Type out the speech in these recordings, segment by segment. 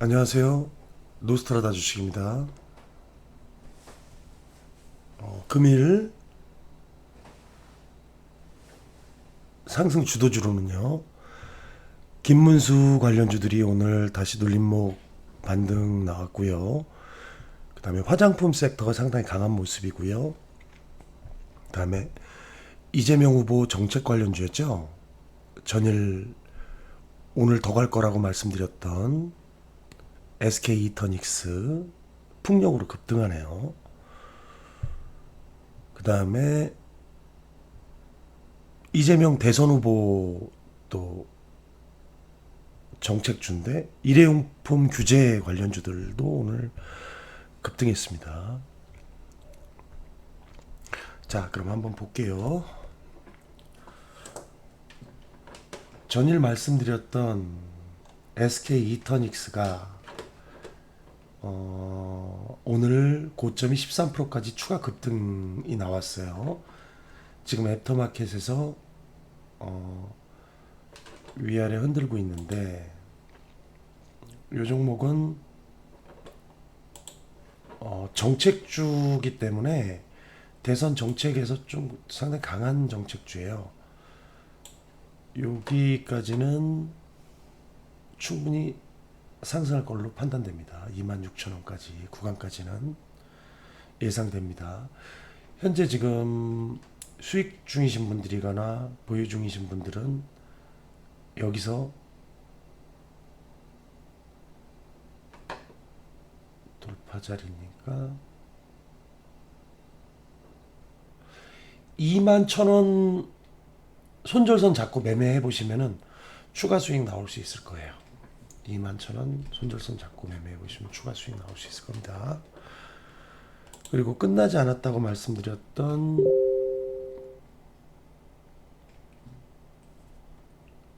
안녕하세요. 노스트라다 주식입니다. 어, 금일 상승 주도주로는요. 김문수 관련주들이 오늘 다시 눌림목 반등 나왔고요. 그 다음에 화장품 섹터가 상당히 강한 모습이고요. 그 다음에 이재명 후보 정책 관련주였죠. 전일 오늘 더 갈 거라고 말씀드렸던 SK 이터닉스 풍력으로 급등하네요. 그 다음에 이재명 대선 후보 또 정책주인데 일회용품 규제 관련주들도 오늘 급등했습니다. 자, 그럼 한번 볼게요. 전일 말씀드렸던 SK 이터닉스가 어, 오늘 고점이 13%까지 추가 급등이 나왔어요. 지금 애프터마켓에서 어, 위아래 흔들고 있는데 이 종목은 어, 정책주기 때문에 대선 정책에서 좀 상당히 강한 정책주예요. 여기까지는 충분히 상승할 걸로 판단됩니다. 26,000원까지 구간까지는 예상됩니다. 현재 지금 수익 중이신 분들이거나 보유 중이신 분들은 여기서 돌파 자리니까 2만 1,000원 손절선 잡고 매매해 보시면은 추가 수익 나올 수 있을 거예요. 2만 1,000원 손절선 잡고 매매해 보시면 추가 수익 나올 수 있을 겁니다. 그리고 끝나지 않았다고 말씀드렸던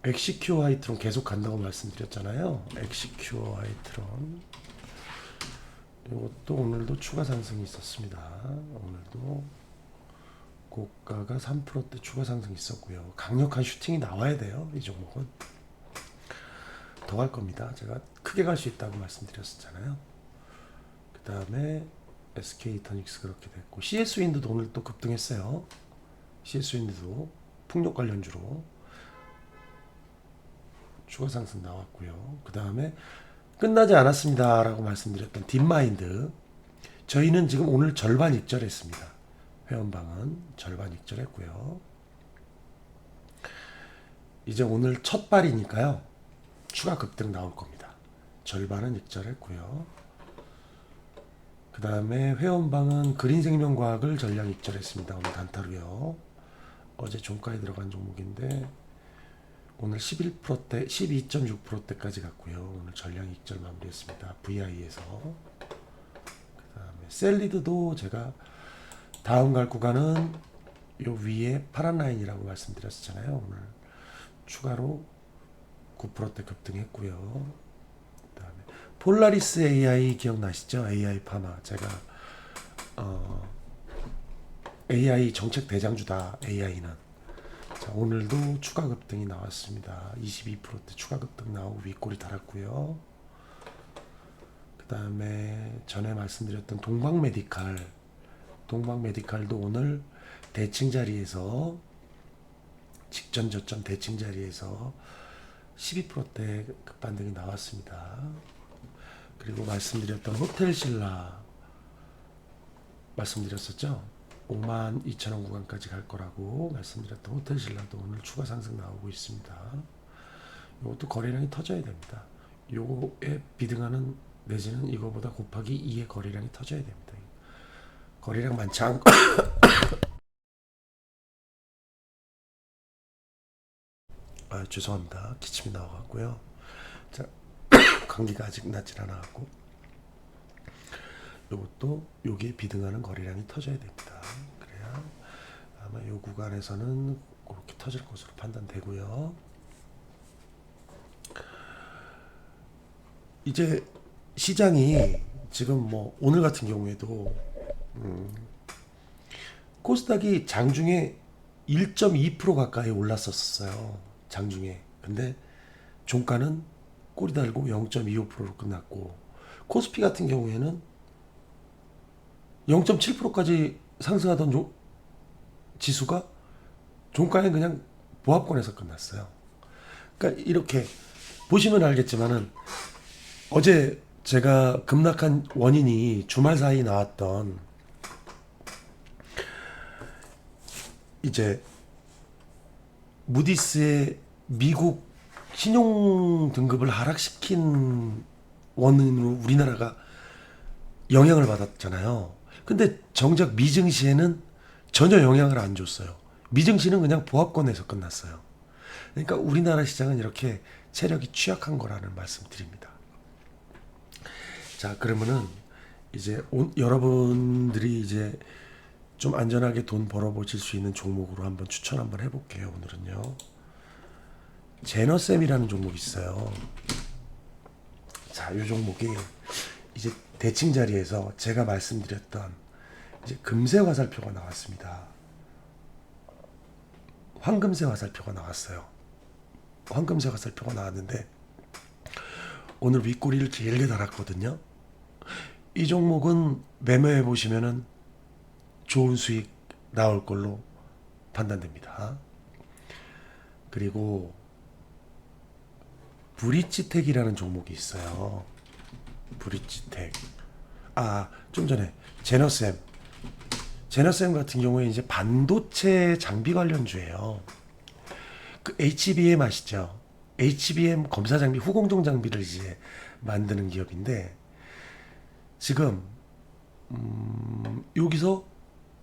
엑시큐어 하이트론 계속 간다고 말씀드렸잖아요. 엑시큐어 하이트론 이것도 오늘도 추가 상승이 있었습니다. 오늘도 고가가 3%대 추가 상승이 있었고요. 강력한 슈팅이 나와야 돼요. 이 종목은 더 갈 겁니다. 제가 크게 갈 수 있다고 말씀드렸었잖아요. 그 다음에 SK 이터닉스 그렇게 됐고 CS 윈드도 오늘 또 급등했어요. CS 윈드도 풍력 관련주로 추가 상승 나왔고요. 그 다음에 끝나지 않았습니다라고 말씀드렸던 딥마인드 저희는 지금 오늘 절반 익절했습니다. 회원방은 절반 익절했고요. 이제 오늘 첫 발이니까요. 추가 급등 나올 겁니다. 절반은 익절했고요. 그 다음에 회원방은 그린생명과학을 전량 익절했습니다. 오늘 단타로요. 어제 종가에 들어간 종목인데 오늘 11%대, 12.6%대까지 갔고요. 오늘 전량 익절 마무리했습니다. VI에서. 그 다음에 셀리드도 제가 다음 갈 구간은 요 위에 파란 라인이라고 말씀드렸잖아요. 오늘 추가로 9%대 급등했고요. 그다음에 폴라리스 AI 기억나시죠? AI 파마 제가 어, AI 정책 대장주다. AI는 자, 오늘도 추가 급등이 나왔습니다. 22%대 추가 급등 나오고 윗골이 달았고요. 그 다음에 전에 말씀드렸던 동방 메디칼 동방 메디칼도 오늘 대칭 자리에서 직전 저점 대칭 자리에서 12%대 급반등이 나왔습니다. 그리고 말씀드렸던 호텔 신라 말씀드렸었죠. 5만 2천 원 구간까지 갈 거라고 말씀드렸던 호텔 신라도 오늘 추가 상승 나오고 있습니다. 이것도 거래량이 터져야 됩니다. 요거에 비등하는 내지는 이거보다 곱하기 2의 거래량이 터져야 됩니다. 거래량 많지 않고 아 죄송합니다. 기침이 나와갖고요. 자 감기가 아직 낫질 않아갖고 요것도 여기에 비등하는 거래량이 터져야 됩니다. 그래야 아마 요 구간에서는 그렇게 터질 것으로 판단되고요. 이제 시장이 지금 뭐 오늘 같은 경우에도 음, 코스닥이 장중에 1.2% 가까이 올랐었어요. 장중에. 근데 종가는 꼬리 달고 0.25%로 끝났고 코스피 같은 경우에는 0.7%까지 상승하던 조- 지수가 종가에 그냥 보합권에서 끝났어요. 그러니까 이렇게 보시면 알겠지만은 어제 제가 급락한 원인이 주말 사이 나왔던 이제 무디스의 미국 신용 등급을 하락시킨 원인으로 우리나라가 영향을 받았잖아요. 근데 정작 미증시에는 전혀 영향을 안 줬어요. 미증시는 그냥 보합권에서 끝났어요. 그러니까 우리나라 시장은 이렇게 체력이 취약한 거라는 말씀드립니다. 자, 그러면은 이제 온- 여러분들이 이제 좀 안전하게 돈 벌어보실 수 있는 종목으로 한번 추천 한번 해볼게요. 오늘은요. 제너쌤이라는 종목이 있어요. 자, 이 종목이 이제 대칭 자리에서 제가 말씀드렸던 이제 금세 화살표가 나왔습니다. 황금세 화살표가 나왔어요. 황금세 화살표가 나왔는데 오늘 윗꼬리를 길게 달았거든요. 이 종목은 매매해 보시면은 좋은 수익 나올 걸로 판단됩니다. 그리고 브릿지텍이라는 종목이 있어요. 브릿지텍. 아, 좀 전에 제너쌤. 제너쌤 같은 경우에 이제 반도체 장비 관련주예요. 그 HBM 아시죠? HBM 검사 장비, 후공정 장비를 이제 만드는 기업인데 지금 음, 여기서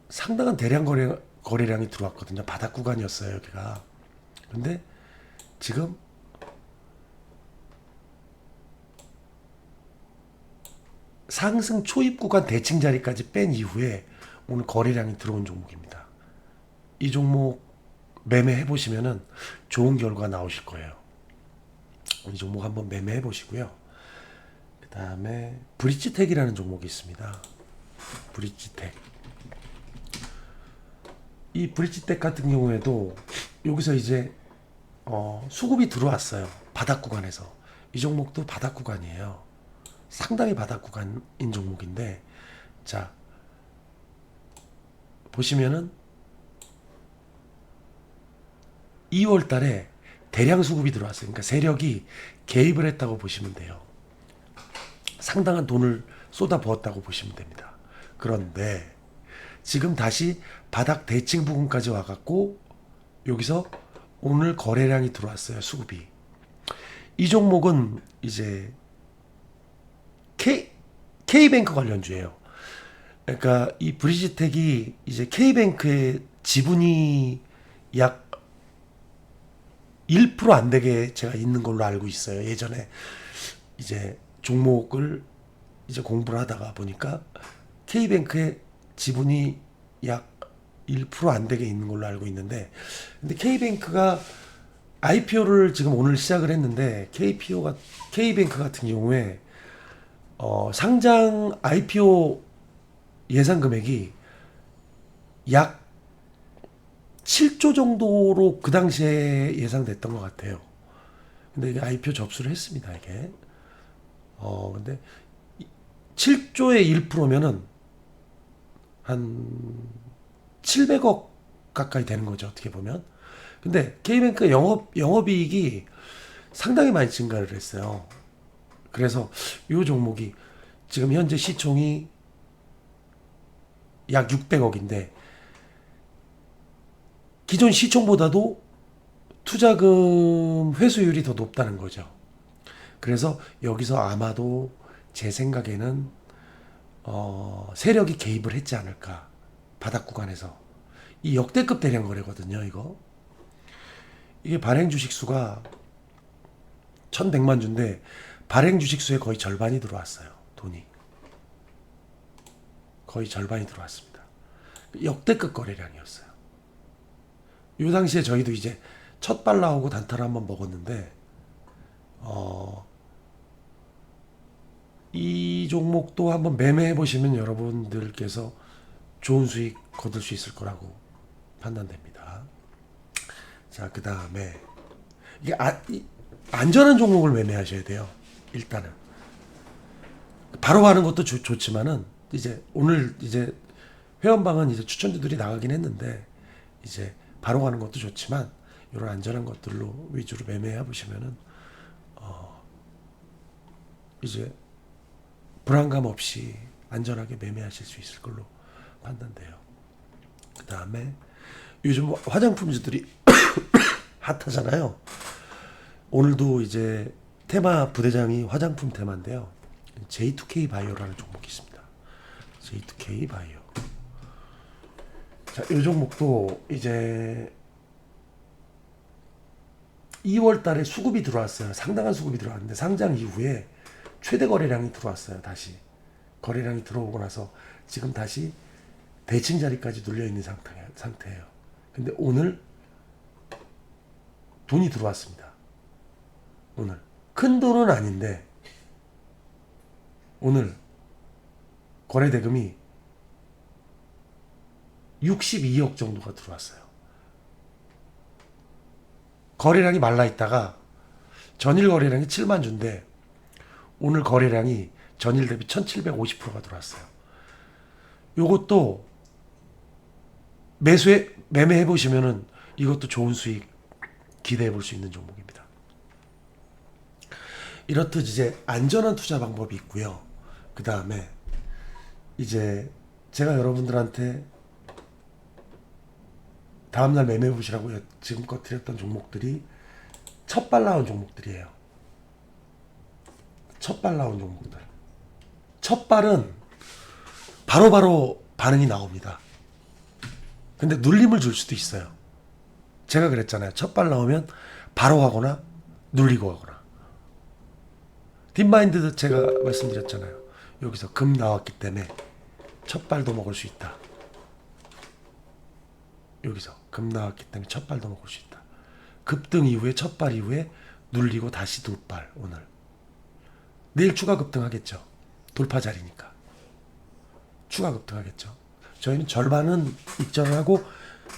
상당한 대량 거래 거래량이 들어왔거든요. 바닥 구간이었어요, 여기가. 근데 지금 상승 초입 구간 대칭 자리까지 뺀 이후에 오늘 거래량이 들어온 종목입니다. 이 종목 매매해 보시면은 좋은 결과 나오실 거예요. 이 종목 한번 매매해 보시고요. 그 다음에 브릿지텍이라는 종목이 있습니다. 브릿지텍. 이 브릿지텍 같은 경우에도 여기서 이제 어, 수급이 들어왔어요. 바닥 구간에서. 이 종목도 바닥 구간이에요. 상당히 바닥 구간인 종목인데, 자, 보시면은 2월 달에 대량 수급이 들어왔어요. 그러니까 세력이 개입을 했다고 보시면 돼요. 상당한 돈을 쏟아 부었다고 보시면 됩니다. 그런데 지금 다시 바닥 대칭 부분까지 와갖고 여기서 오늘 거래량이 들어왔어요. 수급이. 이 종목은 이제 K K뱅크 관련주예요. 그러니까 이 브리지텍이 이제 K뱅크의 지분이 약 1%안 되게 제가 있는 걸로 알고 있어요. 예전에 이제 종목을 이제 공부를 하다가 보니까 K뱅크의 지분이 약 1%안 되게 있는 걸로 알고 있는데 근데 K뱅크가 IPO를 지금 오늘 시작을 했는데 KPO가 K뱅크 같은 경우에 어, 상장 IPO 예상 금액이 약 7조 정도로 그 당시에 예상됐던 것 같아요. 근데 이게 IPO 접수를 했습니다, 이게. 어, 근데 7조의 1%면은 한 700억 가까이 되는 거죠, 어떻게 보면. 근데 K뱅크 영업, 영업이익이 상당히 많이 증가를 했어요. 그래서 이 종목이 지금 현재 시총이 약 600억인데 기존 시총보다도 투자금 회수율이 더 높다는 거죠. 그래서 여기서 아마도 제 생각에는 어, 세력이 개입을 했지 않을까 바닥 구간에서 이 역대급 대량 거래거든요. 이거 이게 발행 주식 수가 1,100만 주인데 발행 주식 수의 거의 절반이 들어왔어요. 돈이 거의 절반이 들어왔습니다. 역대급 거래량이었어요. 요 당시에 저희도 이제 첫 발 나오고 단타를 한번 먹었는데 어, 이 종목도 한번 매매해 보시면 여러분들께서 좋은 수익 거둘 수 있을 거라고 판단됩니다. 자, 그 다음에 이게 아, 이, 안전한 종목을 매매하셔야 돼요. 일단은 바로 가는 것도 좋, 좋지만은 이제 오늘 이제 회원방은 이제 추천주들이 나가긴 했는데 이제 바로 가는 것도 좋지만 이런 안전한 것들로 위주로 매매해 보시면은 어 이제 불안감 없이 안전하게 매매하실 수 있을 걸로 판단돼요. 그 다음에 요즘 화장품주들이 핫하잖아요. 오늘도 이제 테마 부대장이 화장품 테마인데요. J2K 바이오라는 종목이 있습니다. J2K 바이오. 자, 이 종목도 이제 2월 달에 수급이 들어왔어요. 상당한 수급이 들어왔는데 상장 이후에 최대 거래량이 들어왔어요. 다시. 거래량이 들어오고 나서 지금 다시 대칭 자리까지 눌려 있는 상태, 상태예요. 근데 오늘 돈이 들어왔습니다. 오늘. 큰 돈은 아닌데 오늘 거래 대금이 62억 정도가 들어왔어요. 거래량이 말라 있다가 전일 거래량이 7만 주인데 오늘 거래량이 전일 대비 1750%가 들어왔어요. 요것도 매수해 매매해 보시면은 이것도 좋은 수익 기대해 볼 수 있는 종목입니다. 이렇듯 이제 안전한 투자 방법이 있고요. 그 다음에 이제 제가 여러분들한테 다음날 매매 보시라고 여- 지금껏 드렸던 종목들이 첫 발 나온 종목들이에요. 첫발 나온 종목들. 첫발은 바로 바로 반응이 나옵니다. 근데 눌림을 줄 수도 있어요. 제가 그랬잖아요. 첫발 나오면 바로 가거나 눌리고 가거나. 딥마인드도 제가 말씀드렸잖아요. 여기서 금 나왔기 때문에 첫 발도 먹을 수 있다. 여기서 금 나왔기 때문에 첫 발도 먹을 수 있다. 급등 이후에 첫발 이후에 눌리고 다시 두 발 오늘. 내일 추가 급등하겠죠. 돌파 자리니까. 추가 급등하겠죠. 저희는 절반은 입전을 하고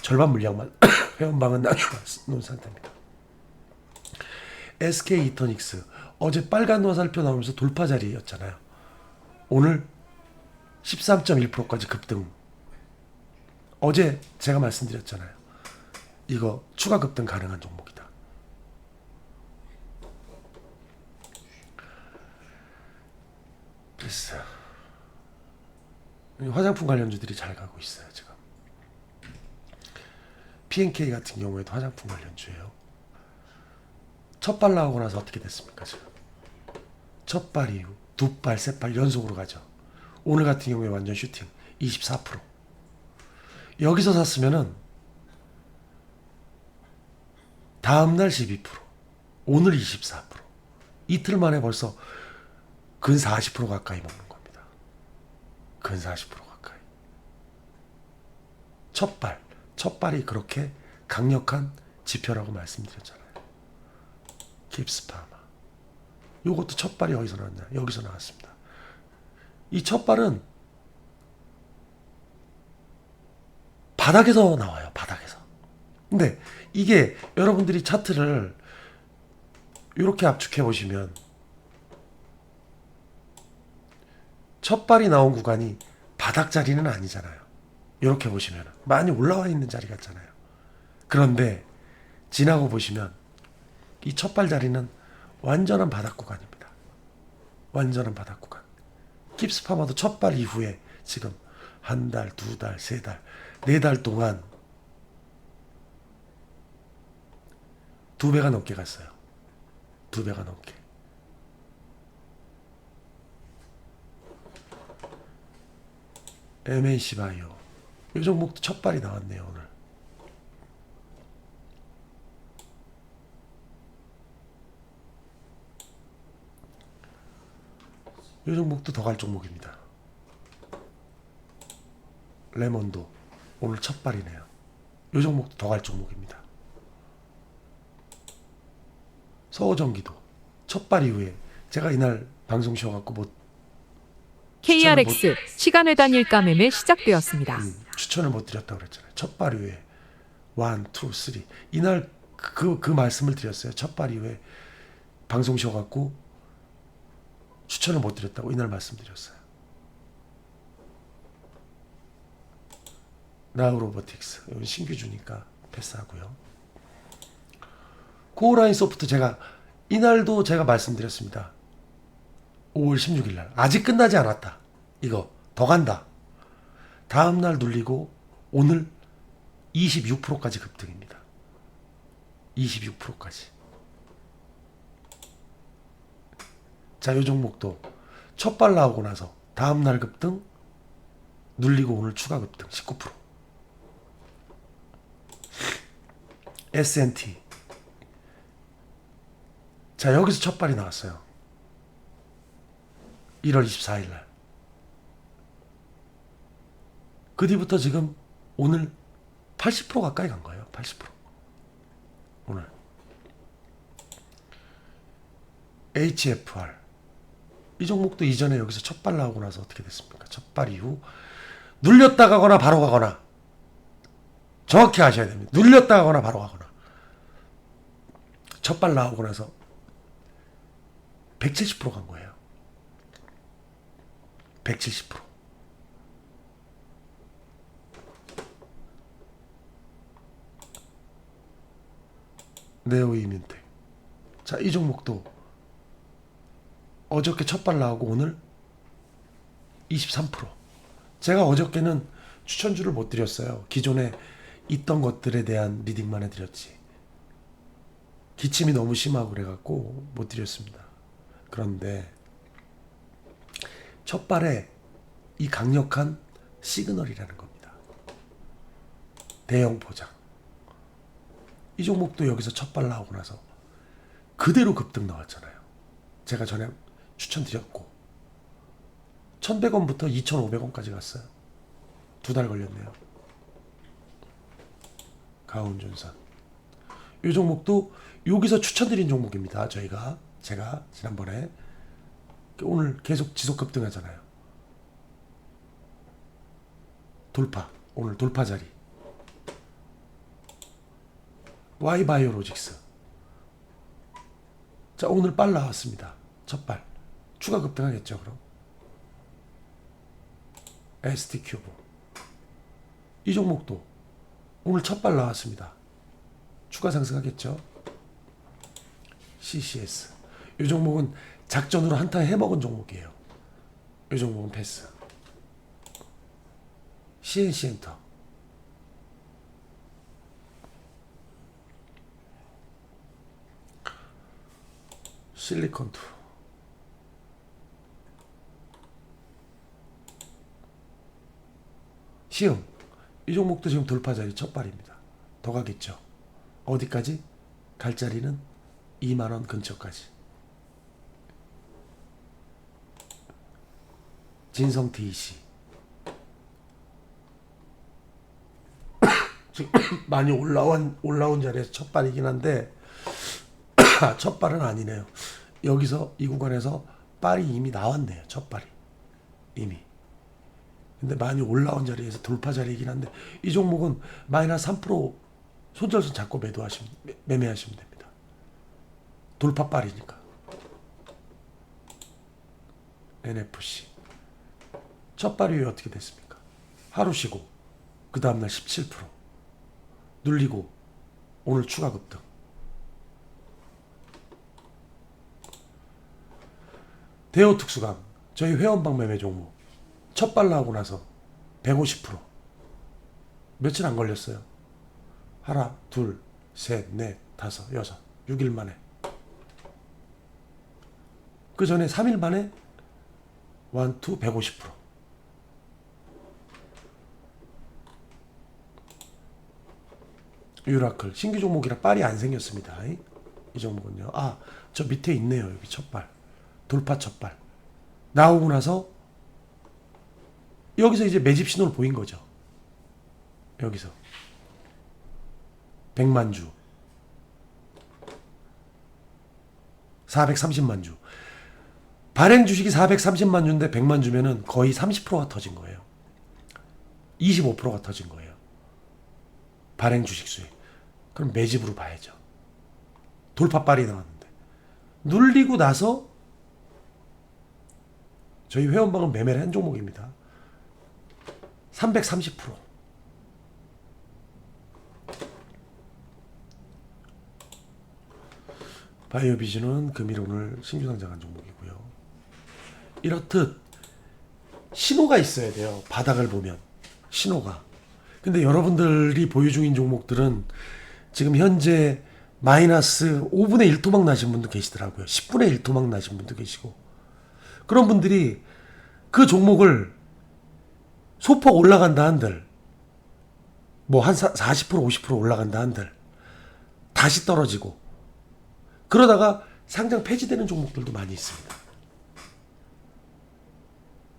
절반 물량만 회원방은 남겨놓은 상태입니다. SK 이토닉스 어제 빨간 화살표 나오면서 돌파 자리였잖아요. 오늘 13.1%까지 급등. 어제 제가 말씀드렸잖아요. 이거 추가 급등 가능한 종목이다. 됐어요. 화장품 관련주들이 잘 가고 있어요 지금. P&K 같은 경우에도 화장품 관련주예요. 첫 발 나오고 나서 어떻게 됐습니까 지금? 첫 발 이후 두 발, 세 발 연속으로 가죠. 오늘 같은 경우에 완전 슈팅 24%. 여기서 샀으면은 다음 날 12%, 오늘 24%. 이틀 만에 벌써 근 40% 가까이 먹는 겁니다. 근 40% 가까이. 첫 발, 첫 발이 그렇게 강력한 지표라고 말씀드렸잖아요. 깁스파마. 요것도 첫 발이 어디서 나왔냐? 여기서 나왔습니다. 이 첫 발은 바닥에서 나와요. 바닥에서. 근데 이게 여러분들이 차트를 이렇게 압축해 보시면 첫 발이 나온 구간이 바닥 자리는 아니잖아요. 이렇게 보시면 많이 올라와 있는 자리 같잖아요. 그런데 지나고 보시면 이 첫 발 자리는 완전한 바닥 구간입니다. 완전한 바닥 구간. 깁스파마도 첫 발 이후에 지금 한 달, 두 달, 세 달, 네 달 동안 두 배가 넘게 갔어요. 두 배가 넘게. MNC 바이오. 이 종목도 첫 발이 나왔네요, 오늘. 이 종목도 더 갈 종목입니다. 레몬도 오늘 첫 발이네요. 이 종목도 더 갈 종목입니다. 서호전기도 첫 발 이후에 제가 이날 방송 쉬어갖고 못 KRX 시간의 단일가 매매 시작되었습니다. 음, 추천을 못 드렸다고 그랬잖아요. 첫 발 이후에 원, 투, 쓰리 이날 그, 그 말씀을 드렸어요. 첫 발 이후에 방송 쉬어갖고 추천을 못 드렸다고 이날 말씀드렸어요. 나우로보틱스 이건 신규 주니까 패스하고요. 고라인 소프트 제가 이날도 제가 말씀드렸습니다. 5월 16일 날 아직 끝나지 않았다. 이거 더 간다. 다음 날 눌리고 오늘 26%까지 급등입니다. 26%까지. 자, 요 종목도 첫 발 나오고 나서 다음 날 급등 눌리고 오늘 추가 급등 19%. S&T. 자, 여기서 첫 발이 나왔어요. 1월 24일 날. 그 뒤부터 지금 오늘 80% 가까이 간 거예요. 80%. 오늘. HFR. 이 종목도 이전에 여기서 첫발 나오고 나서 어떻게 됐습니까? 첫발 이후 눌렸다 가거나 바로 가거나 정확히 아셔야 됩니다. 눌렸다 가거나 바로 가거나 첫발 나오고 나서 170%간 거예요. 170%. 네오 이민텍. 자, 이 종목도 어저께 첫발 나오고 오늘 23%. 제가 어저께는 추천주를 못 드렸어요. 기존에 있던 것들에 대한 리딩만 해드렸지. 기침이 너무 심하고 그래갖고 못 드렸습니다. 그런데 첫 발에 이 강력한 시그널이라는 겁니다. 대형 포장. 이 종목도 여기서 첫발 나오고 나서 그대로 급등 나왔잖아요. 제가 전에 추천드렸고 1100원부터 2500원까지 갔어요. 두 달 걸렸네요. 가온존산. 이 종목도 여기서 추천드린 종목입니다. 저희가 제가 지난번에 오늘 계속 지속 급등하잖아요. 돌파 오늘 돌파 자리. Y바이오로직스. 자 오늘 빨 나왔습니다. 첫 발. 추가 급등하겠죠 그럼. ST 큐브. 이 종목도 오늘 첫 발 나왔습니다. 추가 상승하겠죠. CCS. 이 종목은 작전으로 한탕 해먹은 종목이에요. 이 종목은 패스. CNC 엔터. 실리콘2. 시음. 이 종목도 지금 돌파 자리 첫 발입니다. 더 가겠죠. 어디까지? 갈 자리는 2만 원 근처까지. 진성. 지금 많이 올라온 올라온 자리에서 첫 발이긴 한데 첫 발은 아니네요. 여기서 이 구간에서 발이 이미 나왔네요. 첫 발이 이미. 근데 많이 올라온 자리에서 돌파 자리이긴 한데 이 종목은 마이너스 3% 손절선 잡고 매도하시면 매- 매매하시면 됩니다. 돌파 발이니까. NFC 첫왜 어떻게 됐습니까? 하루 쉬고 그 다음날 17% 눌리고 오늘 추가 급등. 대호 특수강 저희 회원방 매매 종목 첫발 나오고 나서 150% 며칠 안 걸렸어요. 하나, 둘, 셋, 넷, 다섯, 여섯, 6일 만에. 그 전에 3일 만에 원, 투, 150%. 유라클 신규 종목이라 빨이 안 생겼습니다. 이, 이 종목은요. 아, 저 밑에 있네요. 여기 첫 발. 돌파 첫 발. 나오고 나서 여기서 이제 매집 신호를 보인 거죠. 여기서 100만 주 430만 주 발행 주식이 430만 주인데 100만 주면은 거의 30%가 터진 거예요. 25%가 터진 거예요. 발행 주식 수익. 그럼 매집으로 봐야죠. 돌파발이 나왔는데 눌리고 나서 저희 회원방은 매매를 한 종목입니다. 330%. 바이오 비전은 금일 오늘 신규 상장한 종목이고요. 이렇듯 신호가 있어야 돼요. 바닥을 보면 신호가. 근데 여러분들이 보유 중인 종목들은 지금 현재 마이너스 5분의 1토막 나신 분도 계시더라고요. 10분의 1토막 나신 분도 계시고. 그런 분들이 그 종목을 소폭 올라간다 한들 뭐 한 40% 50% 올라간다 한들 다시 떨어지고 그러다가 상장 폐지되는 종목들도 많이 있습니다.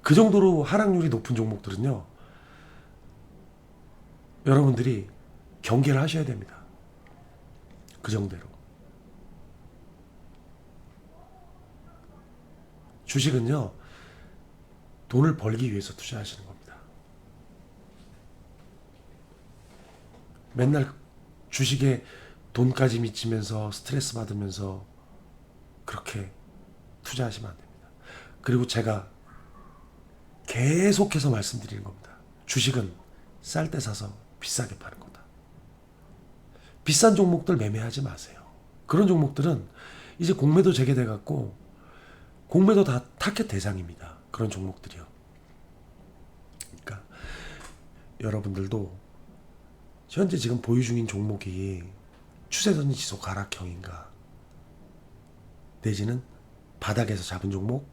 그 정도로 하락률이 높은 종목들은요. 여러분들이 경계를 하셔야 됩니다. 그 정도로. 주식은요. 돈을 벌기 위해서 투자하시는 겁니다. 맨날 주식에 돈까지 미치면서 스트레스 받으면서 그렇게 투자하시면 안 됩니다. 그리고 제가 계속해서 말씀드리는 겁니다. 주식은 쌀 때 사서 비싸게 파는 거다. 비싼 종목들 매매하지 마세요. 그런 종목들은 이제 공매도 재개돼 갖고 공매도 다 타켓 대상입니다. 그런 종목들이요. 그러니까 여러분들도 현재 지금 보유 중인 종목이 추세선 지속 하락형인가 내지는 바닥에서 잡은 종목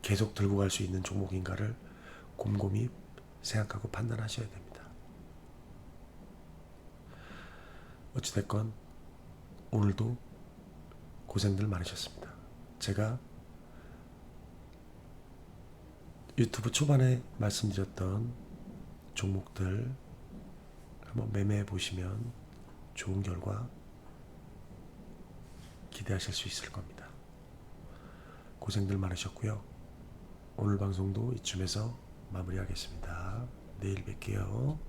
계속 들고 갈 수 있는 종목인가를 곰곰이 생각하고 판단하셔야 됩니다. 어찌됐건 오늘도 고생들 많으셨습니다. 제가 유튜브 초반에 말씀드렸던 종목들 한번 매매해 보시면 좋은 결과 기대하실 수 있을 겁니다. 고생들 많으셨고요. 오늘 방송도 이쯤에서 마무리하겠습니다. 내일 뵐게요.